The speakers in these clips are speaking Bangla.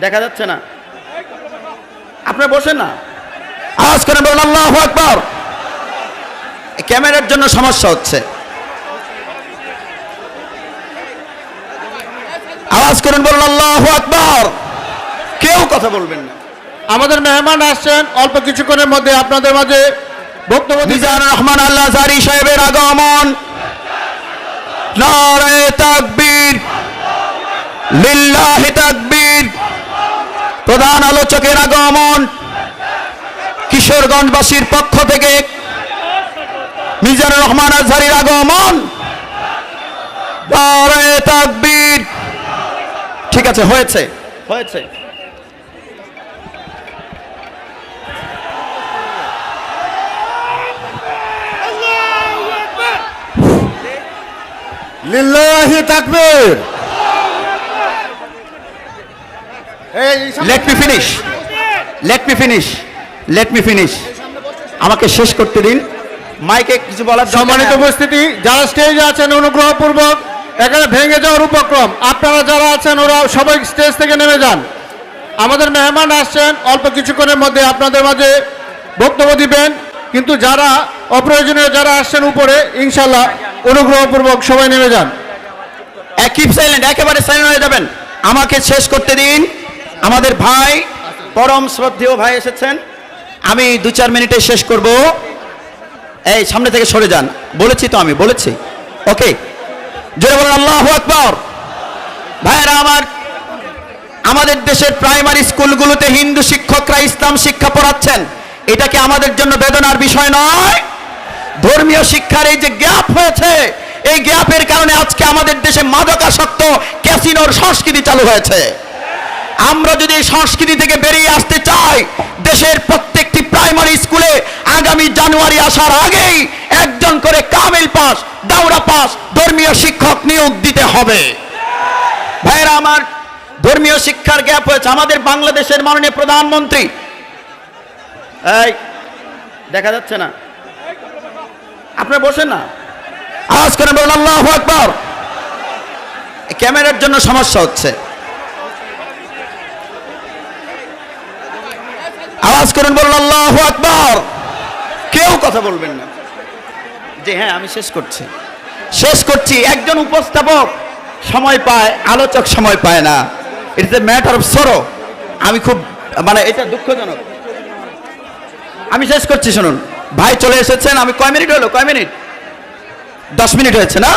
দেখা যাচ্ছে না। আপনি বসেন না। আওয়াজ করে বলুন আল্লাহ আকবর! ক্যামেরার জন্য সমস্যা হচ্ছে। আওয়াজ করুন বলুন আল্লাহ আকবর! কেউ কথা বলবেন না। আমাদের মেহমান আসছেন অল্প কিছুক্ষণের মধ্যে আপনাদের মাঝে বক্তব্য মিজানুর রহমান আল্লাহ জারি সাহেবের আগমন। নারায়ে তাকবীর। লিল্লাহি তাকবীর। প্রধান আলোচকের আগমন কিশোরগঞ্জবাসীর পক্ষ থেকে মিজানুর রহমান আজহারির আগমন। ঠিক আছে, হয়েছে হয়েছে। লিল্লাহি তাকবীর এই let me finish let me finish let me finish আমাকে শেষ করতে দিন। মাইকে কিছু বলার সম্মানিত উপস্থিতি যারা স্টেজে আছেন অনুগ্রহপূর্বক এখানে ভেঙে যাওয়ার উপক্রম। আপনারা যারা আছেন ওরা সবাই স্টেজ থেকে নেমে যান। আমাদের মেহমান আসছেন অল্প কিছুক্ষণের মধ্যে আপনাদের মাঝে বক্তব্য দিবেন। কিন্তু যারা অপ্রয়োজনীয় যারা আসছেন উপরে ইনশাল্লাহ অনুগ্রহপূর্বক সবাই নেমে যান। কিপ সাইলেন্ট একেবারে সাইলেন্ট হয়ে যাবেন। আমাকে শেষ করতে দিন। আমাদের ভাই পরম শ্রদ্ধেয় ভাই এসেছেন। আমি দু চার মিনিটে শেষ করব। এই, সামনে থেকে সরে যান। বলেছি তো আমি, বলেছি। ওকে জোরে বলেন, আল্লাহ আকবর। ভাইয়েরা, আমার, আমাদের দেশের প্রাইমারি স্কুলগুলোতে হিন্দু শিক্ষকরা ইসলাম শিক্ষা পড়াচ্ছেন। এটা কি আমাদের জন্য বেদনার বিষয় নয়? ধর্মীয় শিক্ষার এই যে গ্যাপ হয়েছে, এই গ্যাপের কারণে আজকে আমাদের দেশে মাদকাসক্ত ক্যাসিনোর সংস্কৃতি চালু হয়েছে। আমরা যদি সংস্কৃতি থেকে বেরিয়ে আসতে চাই, দেশের প্রত্যেকটি প্রাইমারি স্কুলে আগামী জানুয়ারি আসার আগেই একজন করে কামিল পাস, দাওরা পাস, ধর্মীয় শিক্ষক নিয়োগ দিতে হবে। ভাইরা আমার, ধর্মীয় শিক্ষার গ্যাপ হয়েছে। আমাদের বাংলাদেশের মাননীয় প্রধানমন্ত্রী। এই, দেখা যাচ্ছে না। আপনি বসেন না। আওয়াজ করে বলুন, আল্লাহ আকবর। ক্যামেরার জন্য সমস্যা হচ্ছে। আওয়াজ করুন বলুন আল্লাহ আকবর। কেউ কথা বলবেন না। যে হ্যাঁ আমি শেষ করছি। শেষ করছি। একজন উপস্থাপক সময় পায় আলোচক সময় পায় না। It's a matter of sorrow আমি খুব মানে এটা দুঃখজনক। আমি শেষ করছি শুনুন। ভাই চলে এসেছেন আমি কয় মিনিট হলো? কয় মিনিট? দশ মিনিট হয়েছে না?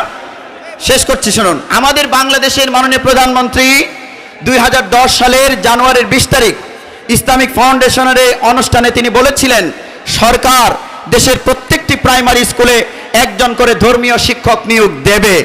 শেষ করছি শুনুন। আমাদের বাংলাদেশের মাননীয় প্রধানমন্ত্রী দুই হাজার দশ সালের জানুয়ারির বিশ তারিখ ইসলামিক ফাউন্ডেশনের অনুষ্ঠানে তিনি বলেছিলেন, সরকার দেশের প্রত্যেকটি প্রাইমারি স্কুলে একজন করে ধর্মীয় শিক্ষক নিয়োগ দেবে।